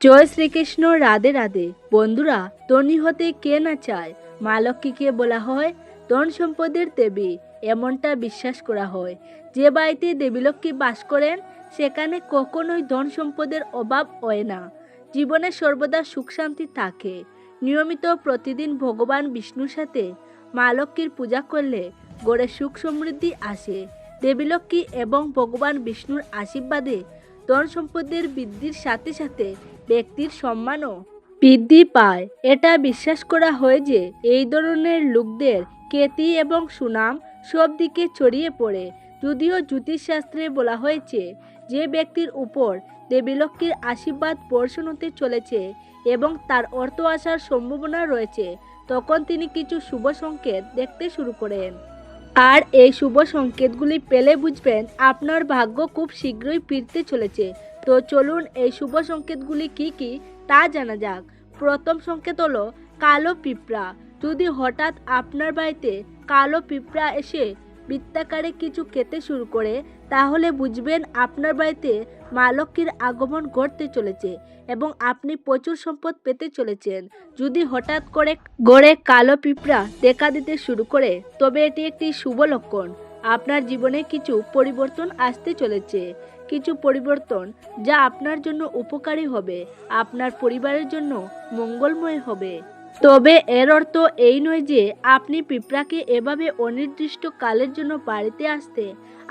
জয় শ্রীকৃষ্ণ, রাধে রাধে। বন্ধুরা, ধনী হতে কে না চায়? মা লক্ষ্মীকে বলা হয় ধন সম্পদের দেবী। এমনটা বিশ্বাস করা হয়। যে বাড়িতে দেবী লক্ষ্মী বাস করেন, সেখানে কখনোই ধন সম্পদের অভাব হয় না। জীবনে সর্বদা সুখ শান্তি থাকে। নিয়মিত প্রতিদিন ভগবান বিষ্ণুর সাথে মা লক্ষ্মীর পূজা করলে গড়ে সুখ সমৃদ্ধি আসে। দেবী লক্ষ্মী এবং ভগবান বিষ্ণুর আশীর্বাদে ধন সম্পদের বৃদ্ধির সাথে সাথে ব্যক্তির সম্মানও বৃদ্ধি পায়। এটা বিশ্বাস করা হয় যে এই ধরনের লোকদের খ্যাতি এবং সুনাম সব দিকে ছড়িয়ে পড়ে। যদিও জ্যোতিষশাস্ত্রে বলা হয়েছে, যে ব্যক্তির উপর দেবী লক্ষ্মীর আশীর্বাদ বর্ষণ হতে চলেছে এবং তার অর্থ আসার সম্ভাবনা রয়েছে, তখন তিনি কিছু শুভ সংকেত দেখতে শুরু করেন। আর এই শুভ সংকেতগুলি পেলে বুঝবেন আপনার ভাগ্য খুব শীঘ্রই ফিরতে চলেছে। তো চলুন এই শুভ সংকেতগুলি কি কি তা জানা যাক। প্রথম সংকেত হলো, কালো পিঁপড়া। যদি হঠাৎ আপনার বাড়িতে কালো পিঁপড়া এসে বৃত্তাকারে কিছু খেতে শুরু করে, তাহলে বুঝবেন আপনার বাড়িতে মা লক্ষ্মীর আগমন ঘটতে চলেছে এবং আপনি প্রচুর সম্পদ পেতে চলেছেন। যদি হঠাৎ করে গড়ে কালো পিঁপড়া দেখা দিতে শুরু করে, তবে এটি একটি শুভ লক্ষণ। আপনার জীবনে কিছু পরিবর্তন আসতে চলেছে। কিছু পরিবর্তন যা আপনার জন্য উপকারী হবে, আপনার পরিবারের জন্য মঙ্গলময় হবে। তবে এর অর্থ এই নয় যে আপনি পিঁপড়াকে এভাবে অনির্দিষ্ট কালের জন্য বাড়িতে আসতে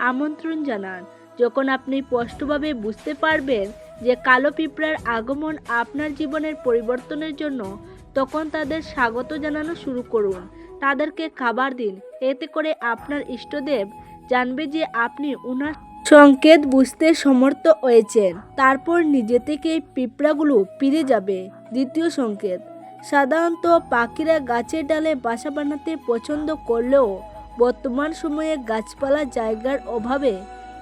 আমন্ত্রণ জানান। যখন আপনি স্পষ্টভাবে বুঝতে পারবেন যে কালো পিঁপড়ার আগমন আপনার জীবনের পরিবর্তনের জন্য, তখন তাদের স্বাগত জানানো শুরু করুন। তাদেরকে খাবার দিন। এতে করে আপনার ইষ্টদেব জানবে যে আপনি উনার সংকেত বুঝতে সমর্থ হয়েছেন। তারপর নিজে থেকেই পিঁপড়াগুলো ফিরে যাবে। দ্বিতীয় সংকেত, সাধারণত পাখিরা গাছের ডালে বাসা বানাতে পছন্দ করলেও বর্তমান সময়ে গাছপালা জায়গার অভাবে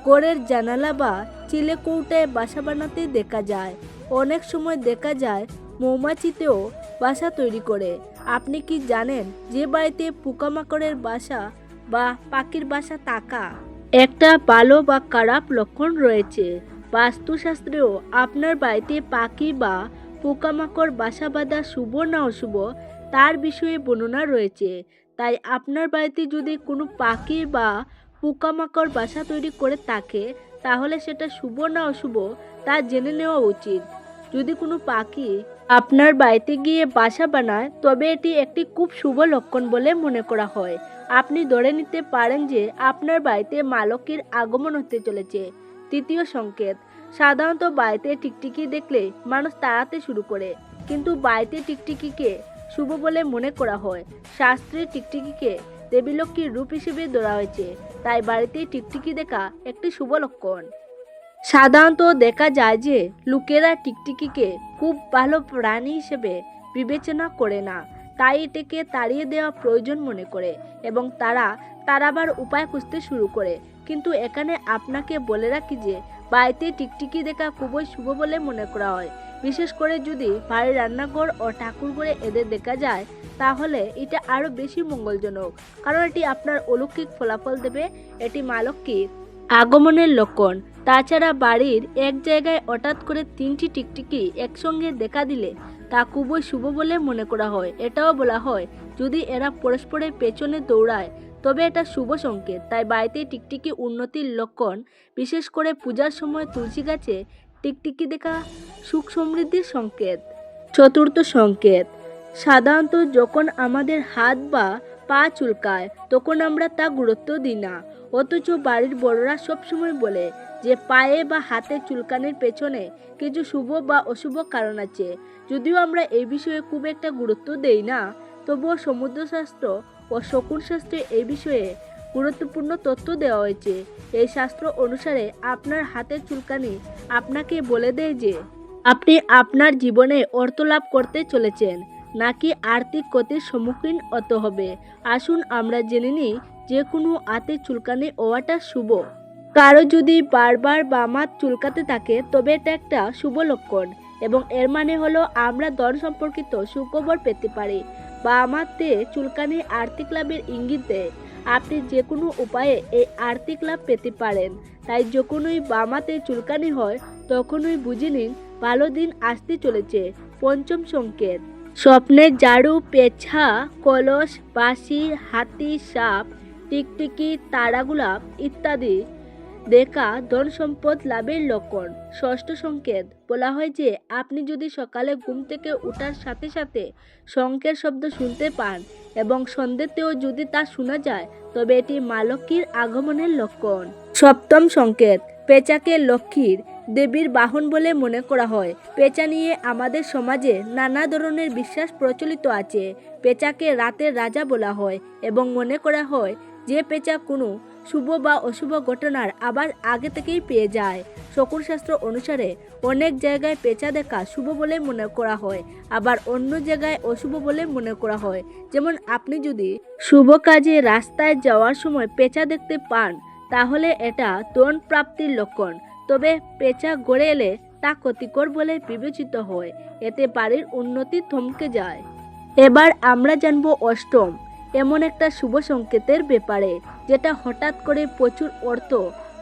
ঘরের জানালা বা চিলেকৌটায় বাসা বানাতে দেখা যায়। অনেক সময় দেখা যায় মৌমাছিতেও বাসা তৈরি করে। আপনি কি জানেন যে বাড়িতে পোকামাকড়ের বাসা বা পাখির বাসা থাকা? একটা ভালো বা খারাপ লক্ষণ রয়েছে। বাস্তুশাস্ত্রেও আপনার বাড়িতে পাখি বা পোকামাকড় বাসা বাঁধা শুভ না অশুভ, তার বিষয়ে বর্ণনা রয়েছে। তাই আপনার বাড়িতে যদি কোনো পাখি বা পোকামাকড়, বাসা তৈরি করে থাকে, তাহলে সেটা শুভ না অশুভ, তা জেনে নেওয়া উচিত। যদি কোনো পাখি আপনার বাড়িতে গিয়ে বাসা বানায়, তবে এটি একটি খুব শুভ লক্ষণ বলে মনে করা হয়। আপনি ধরে নিতে পারেন যে আপনার বাড়িতে মালকির আগমন হতে চলেছে। তৃতীয় সংকেত, সাধারণত বাড়িতে টিকটিকি দেখলে মানুষ তাড়াতে শুরু করে, কিন্তু বাড়িতে টিকটিকিকে শুভ বলে মনে করা হয়। শাস্ত্রে টিকটিকিকে দেবী লক্ষ্মীর রূপ হিসেবে ধরা হয়েছে, তাই বাড়িতে টিকটিকি দেখা একটি শুভ লক্ষণ। সাধারণত দেখা যায় যে লোকেরা টিকটিকিকে খুব ভালো প্রাণী হিসেবে বিবেচনা করে না। তাই এটাকে তাড়িয়ে দেওয়া প্রয়োজন মনে করে এবং তারা তারাবার উপায় খুঁজতে শুরু করে। কিন্তু এখানে আপনাকে বলে রাখি যে, বাড়িতে টিকটিকি দেখা খুবই শুভ বলে মনে করা হয়। বিশেষ করে যদি বাড়ির রান্নাঘর ও ঠাকুরঘরে এদের দেখা যায়, তাহলে এটা আরও বেশি মঙ্গলজনক। কারণ এটি আপনার অলৌকিক ফলাফল দেবে। এটি মা লক্ষ্মীর আগমনের লক্ষণ। তাছাড়া বাড়ির এক জায়গায় হঠাৎ করে তিনটি টিকটিকি একসঙ্গে দেখা দিলে তা খুবই শুভ বলে মনে করা হয়। এটাও বলা হয়, যদি এরা পরস্পরের পেছনে দৌড়ায়, তবে এটা শুভ সংকেত। তাই বাড়িতে টিকটিকি উন্নতির লক্ষণ, বিশেষ করে পূজার সময় তুলসী গাছে টিকটিকি দেখা সুখ সমৃদ্ধির সংকেত। চতুর্থ সংকেত, সাধারণত যখন আমাদের হাত বা পা চুলকায়, তখন আমরা তা গুরুত্ব দিই না। অথচ বাড়ির বড়রা সবসময় বলে যে, পায়ে বা হাতে চুলকানির পেছনে কিছু শুভ বা অশুভ কারণ আছে। যদিও আমরা এই বিষয়ে খুব একটা গুরুত্ব দেই না, তবুও সমুদ্রশাস্ত্র ও শকুন শাস্ত্রে এই বিষয়ে গুরুত্বপূর্ণ তথ্য দেওয়া হয়েছে। এই শাস্ত্র অনুসারে আপনার হাতের চুলকানি আপনাকে বলে দেয় যে, আপনি আপনার জীবনে অর্থ লাভ করতে চলেছেন। নাকি আর্থিক ক্ষতির সম্মুখীন হতে হবে? আসুন আমরা জেনে নিই যে কোনো হাতে চুলকানি হওয়াটা শুভ। কারও যদি বারবার বামাত চুলকাতে থাকে, তবে এটা একটা শুভ লক্ষণ এবং এর মানে হলো আমরা ধন সম্পর্কিত সুখবর পেতে পারি। বামাতে চুলকানি আর্থিক লাভের ইঙ্গিত দেয়। আপনি যে কোনো উপায়ে এই আর্থিক লাভ পেতে পারেন। তাই যখনই বামাতে চুলকানি হয়, তখনই বুঝে নিন ভালো দিন আসতে চলেছে। পঞ্চম সংকেত। স্বপ্নে ঝাড়ু, পেছা, কলস, বাঁশি, হাতি, সাপ, টিকটিকি তারাগুলাপ ইত্যাদি দেখা ধন সম্পদ লাভের লক্ষণ। ষষ্ঠ সংকেত, বলা হয় যে আপনি যদি সকালে ঘুম থেকে ওঠার সাথে সাথে শঙ্কের শব্দ শুনতে পান এবং সন্ধ্যেতেও যদি তা শোনা যায়, তবে এটি মা লক্ষ্মীর আগমনের লক্ষণ। সপ্তম সংকেত, পেঁচাকে লক্ষ্মীর দেবীর বাহন বলে মনে করা হয়। পেঁচা নিয়ে আমাদের সমাজে নানা ধরনের বিশ্বাস প্রচলিত আছে। পেঁচাকে রাতের রাজা বলা হয় এবং মনে করা হয় যে পেঁচা কোনো শুভ বা অশুভ ঘটনার আবার আগে থেকেই পেয়ে যায়। শকুর শাস্ত্র অনুসারে অনেক জায়গায় পেঁচা দেখা শুভ বলে মনে করা হয়, আবার অন্য জায়গায় অশুভ বলে মনে করা হয়। যেমন আপনি যদি শুভ কাজে রাস্তায় যাওয়ার সময় পেঁচা দেখতে পান, তাহলে এটা ধন প্রাপ্তির লক্ষণ। তবে পেঁচা গড়ে এলে তা ক্ষতিকর বলে বিবেচিত হয়। এতে বাড়ির উন্নতি থমকে যায়। এবার আমরা জানব অষ্টম। এমন একটা শুভ সংকেতের ব্যাপারে, যেটা হঠাৎ করে প্রচুর অর্থ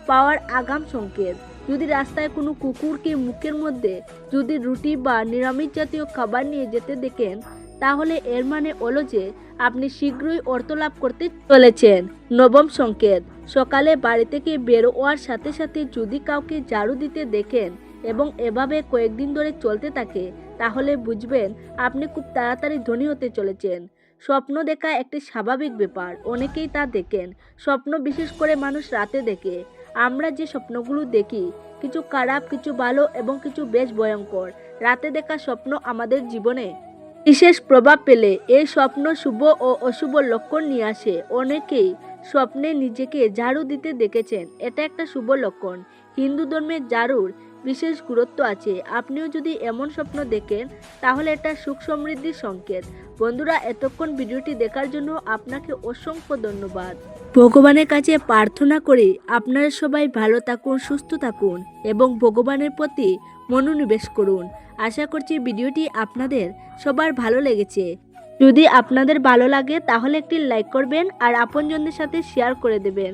পাওয়ার আগাম সংকেত। যদি রাস্তায় কোনো কুকুরকে মুখের মধ্যে যদি রুটি বা নিরামিষ জাতীয় খাবার নিয়ে যেতে দেখেন, তাহলে এর মানে হলো যে আপনি শীঘ্রই অর্থ লাভ করতে চলেছেন। নবম সংকেত। সকালে বাড়ি থেকে বেরোয়ার সাথে সাথে যদি কাউকে ঝাড়ু দিতে দেখেন এবং এভাবে কয়েকদিন ধরে চলতে থাকে, তাহলে বুঝবেন আপনি খুব তাড়াতাড়ি ধনী হতে চলেছেন। স্বপ্ন দেখা একটি স্বাভাবিক ব্যাপার, অনেকেই তা দেখেন। স্বপ্ন বিশেষ করে মানুষ রাতে দেখে। আমরা যে স্বপ্নগুলো দেখি, কিছু খারাপ, কিছু ভালো এবং কিছু বেশ ভয়ঙ্কর। রাতে দেখা স্বপ্ন আমাদের জীবনে বিশেষ প্রভাব পেলে এই স্বপ্ন শুভ ও অশুভ লক্ষণ নিয়ে আসে। অনেকেই স্বপ্নে নিজেকে ঝাড়ু দিতে দেখেছেন। এটা একটা শুভ লক্ষণ। হিন্দু ধর্মের ঝাড়ুর বিশেষ গুরুত্ব আছে। আপনিও যদি এমন স্বপ্ন দেখেন, তাহলে এটা সুখ সমৃদ্ধির সংকেত। বন্ধুরা, এতক্ষণ ভিডিওটি দেখার জন্য আপনাকে অসংখ্য ধন্যবাদ। ভগবানের কাছে প্রার্থনা করি, আপনারা সবাই ভালো থাকুন, সুস্থ থাকুন এবং ভগবানের প্রতি মনোনিবেশ করুন। আশা করছি ভিডিওটি আপনাদের সবার ভালো লেগেছে। যদি আপনাদের ভালো লাগে, তাহলে একটি লাইক করবেন আর আপনজনদের সাথে শেয়ার করে দেবেন।